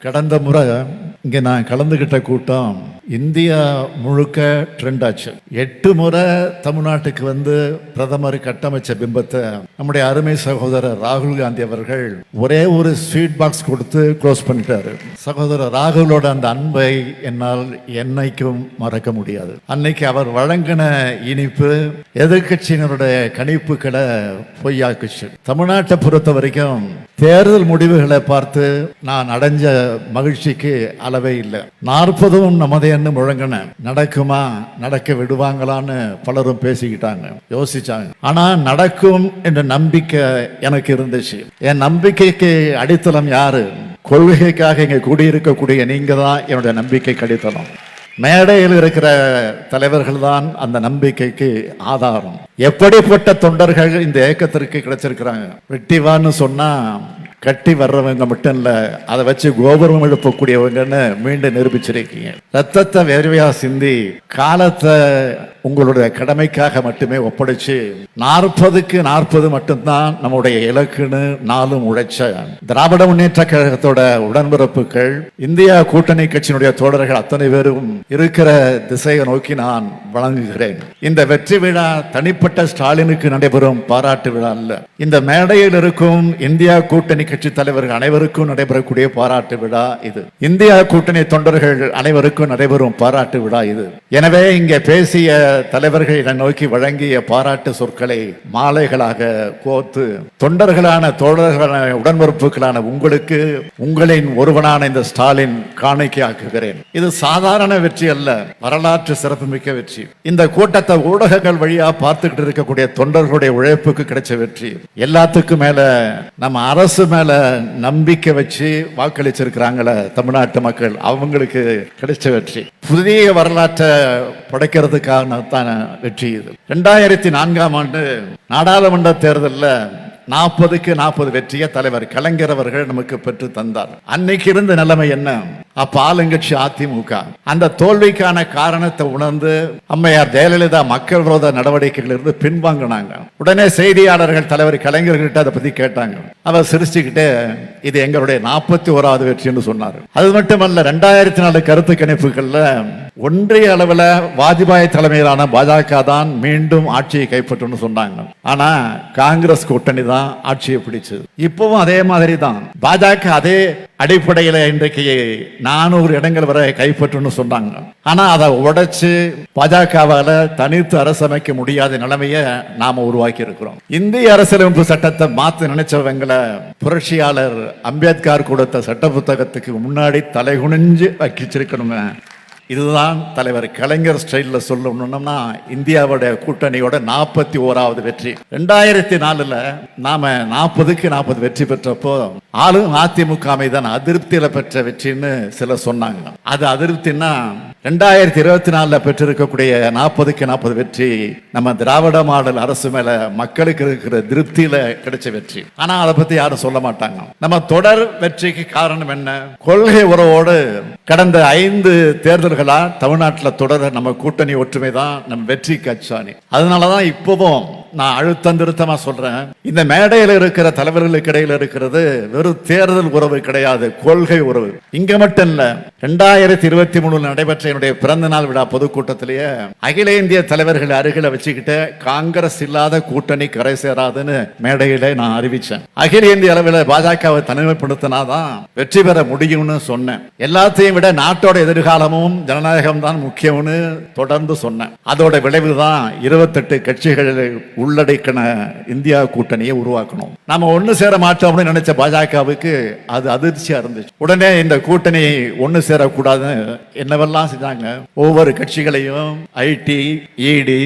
கடந்த முறை இங்கே நான் கலந்துக்கிட்ட கூட்டம் இந்தியா முழுக்க ட்ரெண்ட் ஆச்சு. எட்டு முறை தமிழ்நாட்டுக்கு வந்து பிரதமர் கட்டமைச்ச பிம்பத்தை நம்முடைய அருமை சகோதரர் ராகுல் காந்தி அவர்கள் ஒரே ஒரு ஸ்வீட் பாக்ஸ் கொடுத்து க்ளோஸ் பண்ணிட்டாரு. சகோதரர் ராகுலோட அந்த அன்பை என்னால் என்னைக்கும் மறக்க முடியாது. அன்னைக்கு அவர் வழங்கின இனிப்பு எதிர்க்கட்சியினருடைய கணிப்புகளை பொய்யாக்குச்சு. தமிழ்நாட்டை பொறுத்த வரைக்கும் தேர்தல் முடிவுகளை பார்த்து நான் அடைஞ்ச மகிழ்ச்சிக்கு அளவே இல்லை. நாற்பதும் நமதேன்னு முழங்கின நடக்குமா நடக்க விடுவாங்களான்னு பலரும் பேசிக்கிட்டாங்க யோசிச்சாங்க. ஆனா நடக்கும் என்ற நம்பிக்கை எனக்கு இருந்துச்சு. என் நம்பிக்கைக்கு அடித்தளம் யாரு? கொள்கைக்காக இங்க கூடியிருக்கக்கூடிய நீங்க தான் என்னுடைய நம்பிக்கைக்கு அடித்தளம். மேடையில் இருக்கிற தலைவர்கள் தான் அந்த நம்பிக்கைக்கு ஆதாரம். எப்படிப்பட்ட தொண்டர்கள் இந்த ஏக்கத்திற்கு கிடைச்சிருக்கிறாங்க? வெட்டிவான்னு சொன்னா கட்டி வர்றவங்க மட்டும் இல்ல அதை வச்சு கோபுரம் எழுப்பக்கூடியவங்கன்னு மீண்டும் நிரூபிச்சிருக்கீங்க. ரத்தத்தை வேர்வையா சிந்தி காலத்தை உங்களுடைய கடமைக்காக மட்டுமே ஒப்படைச்சு நாற்பதுக்கு நாற்பது மட்டும்தான் நம்முடைய இலக்குன்னு நாளும் உழைச்ச திராவிட முன்னேற்ற கழகத்தோட உடன்பிறப்புகள் இந்தியா கூட்டணி கட்சியினுடைய தோழர்கள் அத்தனை பேரும் இருக்கிற திசையை நோக்கி நான் வழங்குகிறேன். இந்த வெற்றி விழா தனிப்பட்ட ஸ்டாலினுக்கு நடைபெறும் பாராட்டு விழா அல்ல. இந்த மேடையில் இருக்கும் இந்தியா கூட்டணி கட்சி தலைவர்கள் அனைவருக்கும் நடைபெறக்கூடிய பாராட்டு விழா இது. இந்தியா கூட்டணி தொண்டர்கள் அனைவருக்கும் நடைபெறும் பாராட்டு விழா இது. எனவே இங்கே பேசிய தலைவர்கள் இதை நோக்கி வழங்கிய பாராட்டு சொற்களை மாலைகளாக கோர்த்து தொண்டர்களான தோழர்களான உடன்பிறப்புகளான உங்களுக்கு உங்களின் ஒருவனான இந்த ஸ்டாலின் காணிக்கையாக்குகிறேன். இது சாதாரண வெற்றி அல்ல வரலாற்று சிறப்புமிக்க வெற்றி. இந்த கூட்டத்தை ஊடகங்கள் வழியா பார்த்துக்கிட்டு இருக்கக்கூடிய தொண்டர்களுடைய உழைப்புக்கு கிடைச்ச வெற்றி. எல்லாத்துக்கும் மேல நம்ம அரசு மேல நம்பிக்கை வச்சு வாக்களிச்சிருக்கிறாங்களே தமிழ்நாட்டு மக்கள். அவங்களுக்கு கிடைச்ச வெற்றி. புதிய வரலாற்றை படைக்கிறதுக்கான தான் வெற்றி இது. ரெண்டாயிரத்தி நான்காம் ஆண்டு நாடாளுமன்ற தேர்தலில் நாற்பதுக்கு நாற்பது வெற்றியை தலைவர் கலைஞர் அவர்கள் நமக்கு பெற்று தந்தார். அன்னைக்கு இருந்த நிலைமை என்ன? அப்ப ஆளுங்கட்சி அதிமுக. அந்த தோல்விக்கான காரணத்தை உணர்ந்து அம்மையார் ஜெயலலிதா மக்கள் விரோத நடவடிக்கைகள் இருந்து பின்வாங்கினாங்க. உடனே செய்தியாளர்கள் தலைவர் கலைஞர்கிட்ட அதை பத்தி கேட்டாங்க. அவர் சிரிச்சுக்கிட்டே இது எங்களுடைய நாற்பத்தி ஓராவது வெற்றின்னு சொன்னார். அது மட்டுமல்ல ரெண்டாயிரத்தி நாலு கருத்து கணிப்புகள்ல ஒன்றிய அளவில் வாஜ்பாய் தலைமையிலான பாஜக தான் மீண்டும் ஆட்சியை கைப்பற்றும்னு சொன்னாங்க. ஆனா காங்கிரஸ் கூட்டணி தான் ஆட்சியை பிடிச்சது. இப்பவும் அதே மாதிரி தான் பாஜக அதே அடிப்படையில் இன்றைக்கு நானூறு இடங்கள் வரை கைப்பற்றுன்னு சொன்னாங்க. ஆனால் அதை உடைச்சு பாஜகவால் தனித்து அரசமைக்க முடியாத நிலைமையை நாம் உருவாக்கி இருக்கிறோம் இந்திய அரசியலமைப்பு சட்டத்தை மாற்ற நினைச்சவங்களை புரட்சியாளர் அம்பேத்கர் கொடுத்த சட்ட புத்தகத்துக்கு முன்னாடி தலைகுனிஞ்சு வச்சிருக்கணுங்க இதுதான் தலைவர் கலைஞர் ஸ்டைலில் சொல்லணும்னா இந்தியாவோட கூட்டணியோட நாற்பத்தி ஓராவது வெற்றி. ரெண்டாயிரத்தி நாலுல நாம நாற்பதுக்கு நாற்பது வெற்றி பெற்றப்போ ஆளும் அதிமுக மீதான அதிருப்தியில் பெற்ற வெற்றின்னு சிலர் சொன்னாங்க. அது அதிருப்தின்னா ரெண்டாயிரத்தி இருபத்தி நாலில் பெற்றிருக்கக்கூடிய நாற்பதுக்கு நாற்பது வெற்றி நம்ம திராவிட மாடல் அரசு மேல மக்களுக்கு இருக்கிற திருப்தியில கிடைச்ச வெற்றி. ஆனா அதை பத்தி யாரும் சொல்ல மாட்டாங்க. நம்ம தொடர் வெற்றிக்கு காரணம் என்ன? கொள்கை உறவோடு கடந்த ஐந்து தேர்தல்களா தமிழ்நாட்டில் தொடர நம்ம கூட்டணி ஒற்றுமை தான் நம்ம வெற்றிக்கு அச்சாணி. அதனாலதான் இப்பவும் நான் அழுத்தம் திருத்தமா சொல்றேன். இந்த மேடையில் இருக்கிற தலைவர்களுக்கு இடையில இருக்கிறது வெறும் தேர்தல் உறவு கிடையாது கொள்கை உறவு. இங்க மட்டும் இல்ல ரெண்டாயிரத்தி இருபத்தி மூணுல நடைபெற்ற என்னுடைய பிறந்த நாள் விழா பொதுக்கூட்டத்திலேயே அகில இந்திய தலைவர்கள் அருகில வச்சுக்கிட்டு காங்கிரஸ் இல்லாத கூட்டணி கரை சேராதுன்னு மேடையில நான் அறிவிச்சேன் அகில இந்திய அளவில் பாஜகவை தனிமைப்படுத்தினாதான் வெற்றி பெற முடியும்னு சொன்னேன். எல்லாத்தையும் விட நாட்டோட எதிர்காலமும் ஜனநாயகம் தான் முக்கியம்னு தொடர்ந்து சொன்னேன். அதோட விளைவு தான் இருபத்தெட்டு கட்சிகள் உள்ளடக்கின இந்தியா கூட்டணியை உருவாக்கணும். நாம ஒண்ணு சேர மாட்டோம்னு நினைச்ச பாஜகவுக்கு அது அதிர்ச்சியா இருந்துச்சு. உடனே இந்த கூட்டணி ஒண்ணு சேரக்கூடாதுன்னு என்னவெல்லாம் செஞ்சாங்க ஒவ்வொரு கட்சிகளையும் ஐடி இடி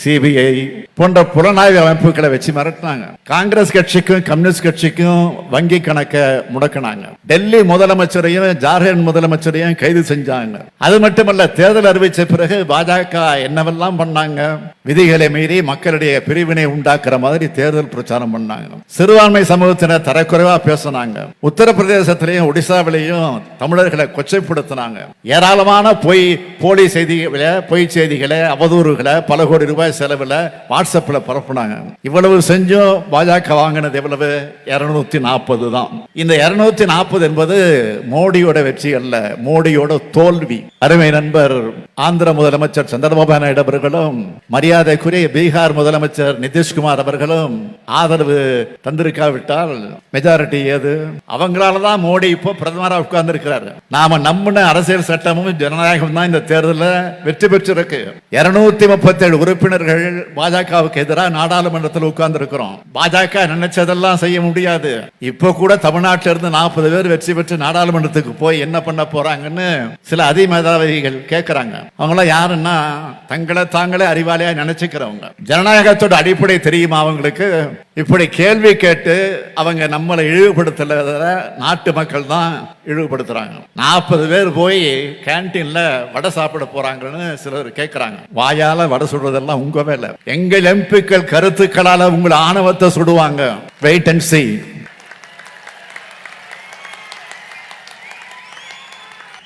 சிபிஐ போன்ற புலனாய்வு அமைப்புகளை வச்சு மிரட்டினாங்க. காங்கிரஸ் கட்சிக்கும் கம்யூனிஸ்ட் கட்சிக்கும் வங்கி கணக்கை முடக்கினாங்க. டெல்லி முதலமைச்சரையும் ஜார்க்கண்ட் முதலமைச்சரையும் கைது செஞ்சாங்க. அது மட்டுமல்ல தேர்தல் அறிவிச்ச பிறகு பாஜக என்னவெல்லாம் பண்ணாங்க? விதிகளை மீறி மக்களுடைய பிரிவினை உண்டாக்குற மாதிரி தேர்தல் பிரச்சாரம் பண்ணாங்க. சிறுபான்மை சமூகத்தினர் தரக்குறைவா பேசினாங்க. உத்தரப்பிரதேசத்திலையும் ஒடிசாவிலையும் தமிழர்களை கொச்சைப்படுத்தினாங்க. ஏராளமான பொய் போலி செய்திகளை பொய் செய்திகளை அவதூறுகளை பல கோடி ரூபாய் செலவில் வாட்ஸ்அப்ல பரப்புனாங்க. இவ்வளவு செஞ்சும் பாஜக வாங்கினது எவ்வளவு? இருநூத்தி நாற்பது தான். இந்த இருநூத்தி நாற்பது என்பது மோடியோட வெற்றி அல்ல மோடியோட தோல்வி. அருமை நண்பர் ஆந்திர முதலமைச்சர் சந்திரபாபு நாயுடு அவர்களும் மரியாதைக்குரிய பீகார் முதலமைச்சர் நிதிஷ்குமார் அவர்களும் ஆதரவு தந்திருக்காவிட்டால் மெஜாரிட்டி ஏது? அவங்களால தான் மோடி இப்போ பிரதமராக உட்கார்ந்து இருக்கிறாரு நாம நம்பின அரசியல் சட்டமும் ஜனநாயகம் தான் இந்த தேர்தலில் வெற்றி பெற்றிருக்கு. இருநூத்தி முப்பத்தி ஏழு உறுப்பினர்கள் பாஜகவுக்கு எதிராக நாடாளுமன்றத்தில் உட்கார்ந்து இருக்கிறோம் பாஜக நினைச்சதெல்லாம் செய்ய முடியாது. இப்போ கூட தமிழ்நாட்டில இருந்து நாற்பது பேர் வெற்றி பெற்று நாடாளுமன்றத்துக்கு போய் என்ன பண்ண போறாங்கன்னு சில அதிமேதாவிகள் கேட்கிறாங்க அவங்களாம் யாருன்னா தங்களை தாங்களே அறிவாளியா நினைச்சுக்கிறவங்க. ஜனநாயகத்தோட அடிப்படை தெரியுமா அவங்களுக்கு? இப்படி கேள்வி கேட்டு அவங்க நம்மளை இழிவுபடுத்தல நாட்டு மக்கள் தான் இழிவுபடுத்துறாங்க. நாற்பது பேர் போய் கேன்டீன்ல வடை சாப்பிட போறாங்கன்னு சிலர் கேட்கிறாங்க வாயால வடை சுடுறதெல்லாம் உங்க வேலை எங்கள் எம்பிக்கள் கருத்துக்களால உங்களை ஆணவத்தை சுடுவாங்க. வெயிட் அண்ட்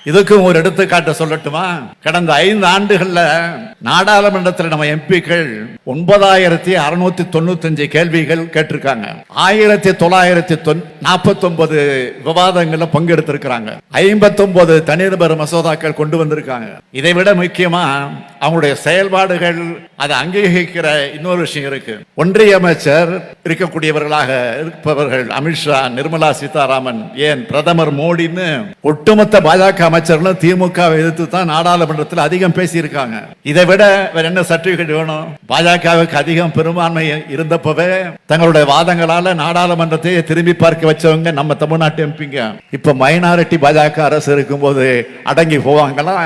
இதுக்கும் ஒரு எடுத்துக்காட்டு சொல்லட்டுமா? கடந்த ஐந்து ஆண்டுகள்ல நாடாளுமன்றத்தில் நம்ம எம்பிக்கள் ஒன்பதாயிரத்தி அறுநூத்தி தொண்ணூத்தஞ்சு கேள்விகள் கேட்டிருக்காங்க. ஆயிரத்தி தொள்ளாயிரத்தி நாற்பத்தொன்பது விவாதங்களில் பங்கெடுத்திருக்கிறாங்க. ஐம்பத்தி ஒன்பது தனிநபர் மசோதாக்கள் கொண்டு வந்திருக்காங்க. இதை விட முக்கியமா அவங்களுடைய செயல்பாடுகள் அதை அங்கீகரிக்கிற இன்னொரு விஷயம் இருக்கு. ஒன்றிய அமைச்சர் இருக்கக்கூடியவர்களாக இருப்பவர்கள் அமித்ஷா நிர்மலா சீதாராமன் ஏன் பிரதமர் மோடின்னு ஒட்டுமொத்த பாஜக அமைச்சர்களும் திமுக எதிர்த்து தான் நாடாளுமன்றத்தில் அதிகம் பேசியிருக்காங்க. இதை விட வேற என்ன சர்டிபிகேட் வேணும்? பாஜகவுக்கு அதிகம் பெரும்பான்மை இருந்தப்பவே தங்களுடைய வாதங்களால நாடாளுமன்றத்தை திரும்பி பார்க்க வச்சவங்க நம்ம தமிழ்நாட்டு எம்பிங்க இப்ப மைனாரிட்டி பாஜக அரசு இருக்கும்போது அடங்கி போவாங்களா?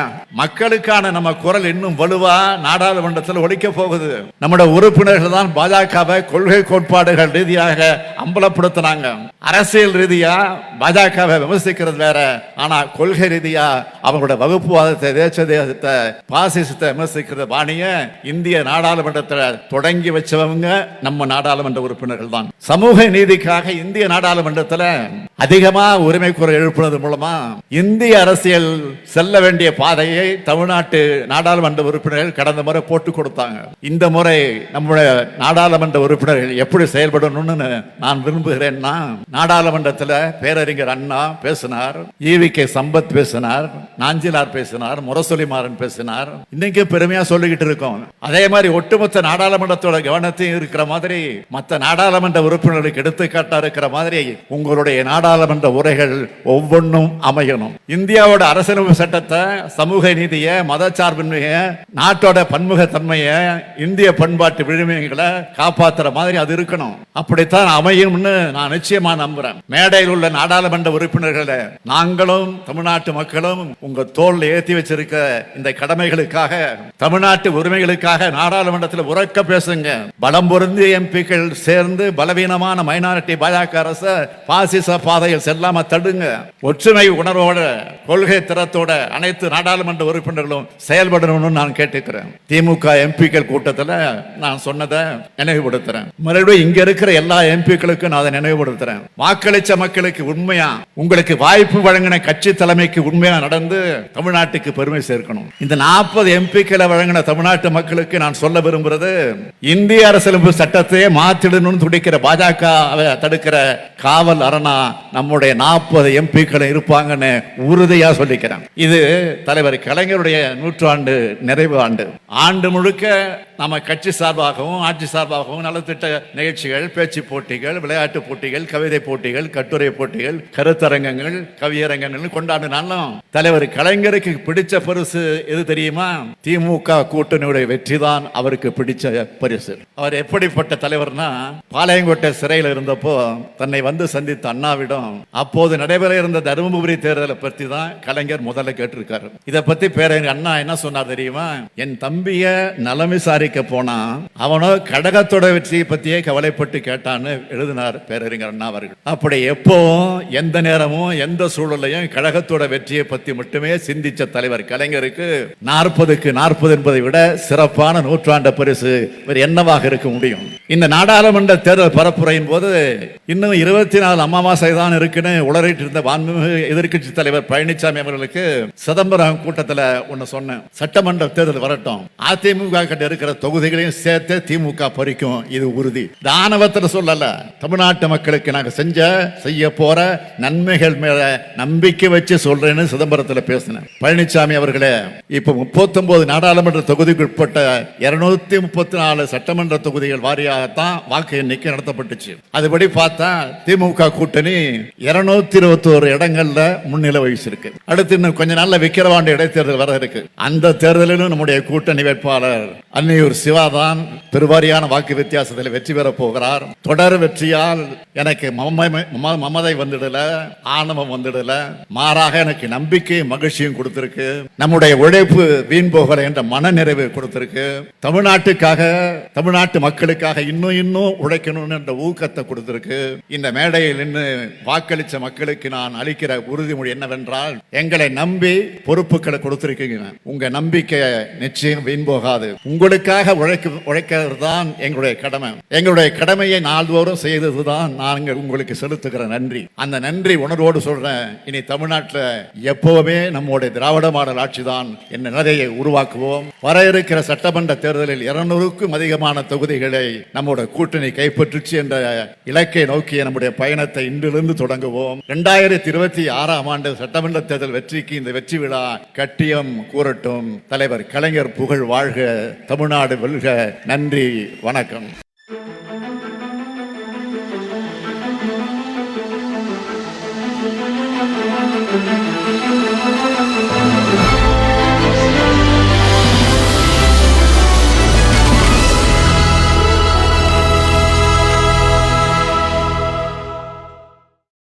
மக்களுக்கான நம்ம குரல் இன்னும் வலுவா நாடாளுமன்றத்தில் ஒழிக்க போகுது. நம்முடைய உறுப்பினர்கள் தான் பாஜகவை கொள்கை கோட்பாடுகள் ரீதியாக அம்பலப்படுத்தினாங்க அரசியல் ரீதியா பாஜகவை விமர்சிக்கிறது வேற. ஆனா கொள்கை ரீதியா அவங்களோட வகுப்புவாதத்தை தேச தேசத்தை பாசிசத்தை விமர்சிக்கிற பாணிய இந்திய நாடாளுமன்றத்தில் தொடங்கி வச்சவங்க நம்ம நாடாளுமன்ற உறுப்பினர்கள் தான். சமூக நீதிக்காக இந்திய நாடாளுமன்ற நாடாளுமன்றத்தில் அதிகமா உரிமை குரல் எழுப்புனது மூலமா இந்திய அரசியல் செல்ல வேண்டிய பாதையை தமிழ்நாட்டு நாடாளுமன்ற உறுப்பினர்கள் கடந்த முறை போட்டு கொடுத்தாங்க. இந்த முறை நம்முடைய நாடாளுமன்ற உறுப்பினர்கள் எப்படி செயல்படணும்னு நான் விரும்புகிறேன்னா நாடாளுமன்றத்தில் பேரறிஞர் அண்ணா பேசினார் ஈவி கே சம்பத் பேசினார் நாஞ்சிலார் பேசினார் முரசொலிமாறன் பேசினார். இன்னைக்கு பெருமையா சொல்லிக்கிட்டு இருக்கோம். அதே மாதிரி ஒட்டுமொத்த நாடாளுமன்றத்தோட கவனத்தையும் இருக்கிற மாதிரி மற்ற நாடாளுமன்ற உறுப்பினர்களுக்கு எடுத்துக்காட்டா இருக்கிற மாதிரி உங்களுடைய நாடாளுமன்ற உரைகள் ஒவ்வொன்றும் அமையணும். இந்தியாவோட அரசியலமைப்பு சட்டத்தை சமூக நீதியை மதச்சார்பின்மையை நாட்டோட பன்முகத்தன்மையை இந்திய பண்பாட்டு விழுமியங்களை காப்பாத்துற மாதிரி அது இருக்கணும். அப்படித்தான் அமையும்னு நான் நிச்சயமா நம்புறேன். மேடையில் உள்ள நாடாளுமன்ற உறுப்பினர்களை நாங்களும் தமிழ்நாட்டு மக்களும் உங்க தோல் ஏற்றி வச்சிருக்க இந்த கடமைகளுக்காக தமிழ்நாட்டு உரிமைகளுக்காக நாடாளுமன்றத்தில் உறக்க பேசுங்க. பலம் பொருந்திய எம்பிக்கள் சேர்ந்து பலவீனமான மைனாரிட்டி பாஜக அரசை பாசிச பாதையில் செல்லாம தடுங்க. ஒற்றுமை உணர்வோட கொள்கை திறத்தோட அனைத்து நாடாளுமன்ற உறுப்பினர்களும் செயல்படணும்னு நான் கேட்டுக்கிறேன். திமுக எம்பிக்கள் கூட்டத்தில் நான் சொன்னதை நினைவுபடுத்துறேன். மறுபடியும் இங்க இருக்கிற எல்லா எம்பிக்களுக்கும் நான் அதை நினைவுபடுத்துறேன். வாக்களிச்ச மக்களுக்கு உண்மையா உங்களுக்கு வாய்ப்பு வழங்கின கட்சி தலைமைக்கு உண்மையா நடந்து தமிழ்நாட்டுக்கு பெருமை சேர்க்கணும். இந்த நாற்பது எம்பிக்களை வழங்கின தமிழ்நாட்டு மக்களுக்கு நான் சொல்ல விரும்புறது இந்திய அரசியலமைப்பு சட்டத்தையே மாற்றிடணும்னு துடிக்கிற பாஜக தடுக்கிற காவல் காவல் அரணா நம்முடைய நாற்பது எம்பிக்கள் இருப்பாங்கன்னு உறுதியா சொல்லிக்கிறேன். இது தலைவர் கலைஞருடைய நூற்றாண்டு நிறைவு ஆண்டு. ஆண்டு முழுக்க நம்ம கட்சி சார்பாகவும் ஆட்சி சார்பாகவும் நலத்திட்ட நிகழ்ச்சிகள் பேச்சு போட்டிகள் விளையாட்டு போட்டிகள் கவிதை போட்டிகள் கட்டுரை போட்டிகள் கருத்தரங்கங்கள் கவியரங்கங்கள் கொண்டாடினாலும் தலைவர் கலைஞருக்கு பிடிச்ச பரிசு எது தெரியுமா? திமுக கூட்டணியுடைய வெற்றி தான் அவருக்கு பிடிச்ச பரிசு. அவர் எப்படிப்பட்ட தலைவர்னா பாளையங்கோட்டை சிறையில் இருந்தப்போ தன்னை வந்து சந்தித்த அண்ணாவிடம் அப்போது நடைபெற இருந்த தருமபுரி தேர்தலை பற்றி தான் கலைஞர் முதல்ல கேட்டிருக்காரு. இதை பத்தி பேரறிஞர் அண்ணா என்ன சொன்னார் தெரியுமா? என் தம்பிய நலம் விசாரிக்க போனா அவனோ கடகத்தோட வெற்றியை பத்தியே கவலைப்பட்டு கேட்டான்னு எழுதினார் பேரறிஞர் அண்ணா அவர்கள். அப்படி எப்பவும் எந்த நேரமும் எந்த சூழலையும் கழகத்தோட வெற்றியை பத்தி மட்டுமே சிந்திச்ச தலைவர் கலைஞருக்கு நாற்பதுக்கு நாற்பது என்பதை விட சிறப்பான நூற்றாண்டு பரிசு வேறு என்னவாக இருக்க முடியும்? இந்த நாடாளுமன்ற தேர்தல் பரப்புரையின் போது இன்னும் இருபத்தி நாலு அமாவாசை தான் இருக்குன்னு உளறிட்டு இருந்த வான்மிகு எதிர்கட்சி தலைவர் பழனிசாமி அவர்களுக்கு சிதம்பரம் கூட்டத்தில் ஒன்று சொன்னேன். சட்டமன்ற தேர்தல் வரட்டும். அதிமுக கிட்ட இருக்கிற தொகுதிகளையும் சேர்த்து திமுக பறிக்கும். இது உறுதி. தானவத்தில் சொல்லல. தமிழ்நாட்டு மக்களுக்கு நாங்கள் செஞ்ச செய்ய போற நன்மைகள் மேல நம்பிக்கை வச்சு சொல்றேன்னு சிதம்பரத்தில் பேசினேன். பழனிசாமி அவர்களே இப்போ முப்பத்தொன்பது நாடாளுமன்ற தொகுதிக்கு உட்பட்ட இருநூத்தி முப்பத்தி நாலு சட்டமன்ற தொகுதிகள் வாரியாகத்தான் வாக்கு எண்ணிக்கை நடத்தப்பட்டுச்சு. அதுபடி பார்த்தா திமுக கூட்டணி இருநூத்தி இருபத்தி ஒரு இடங்கள்ல முன்னிலை வகிச்சிருக்கு. அடுத்து இன்னும் கொஞ்ச நாள்ல விக்கிரவாண்டி இடைத்தேர்தல் வர இருக்கு. அந்த தேர்தலிலும் நம்முடைய கூட்டணி வேட்பாளர் அன்னியூர் சிவாதான் பெருவாரியான வாக்கு வித்தியாசத்தில் வெற்றி பெற போகிறார். தொடர் வெற்றியால் எனக்கு மமதை வந்துடல ஆணவம் வந்துடல. மாறாக எனக்கு நம்பிக்கை மகிழ்ச்சியும் கொடுத்திருக்கு. நம்முடைய உழைப்பு வீண் போகிற என்ற மனநிறைவு கொடுத்திருக்கு. தமிழ்நாட்டுக்காக தமிழ்நாட்டு மக்களுக்காக இன்னும் இன்னும் உழைக்கணும்னு என்ற ஊக்கத்தை கொடுத்திருக்கு. இந்த மேடை மேடையில் நின்று வாக்களித்த மக்களுக்கு நான் அளிக்கிற உறுதிமொழி என்னவென்றால் எங்களை நம்பி பொறுப்புகளை கொடுத்திருக்கீங்க உங்க நம்பிக்கை நிச்சயம் வீண் போகாது. உங்களுக்காக உழைக்க உழைக்கிறது தான் எங்களுடைய கடமை. எங்களுடைய கடமையை நாள்தோறும் செய்ததுதான் நாங்கள் உங்களுக்கு செலுத்துகிற நன்றி. அந்த நன்றி உணர்வோடு சொல்றேன். இனி தமிழ்நாட்டில் எப்பவுமே நம்முடைய திராவிட மாடல் ஆட்சி தான் என்ற நிலையை உருவாக்குவோம். வர இருக்கிற சட்டமன்ற தேர்தலில் இருநூறுக்கும் அதிகமான தொகுதிகளை நம்முடைய கூட்டணி கைப்பற்றுச்சு என்ற இலக்கை நோக்கிய நம்முடைய பயணத்தை இன்றிலிருந்து தொடங்குவோம். இரண்டாயிரத்தி இருபத்தி ஆறாம் ஆண்டு சட்டமன்ற தேர்தல் வெற்றிக்கு இந்த வெற்றி விழா கட்டியம் கூறட்டும். தலைவர் கலைஞர் புகழ் வாழ்க தமிழ்நாடு வெல்க. நன்றி வணக்கம்.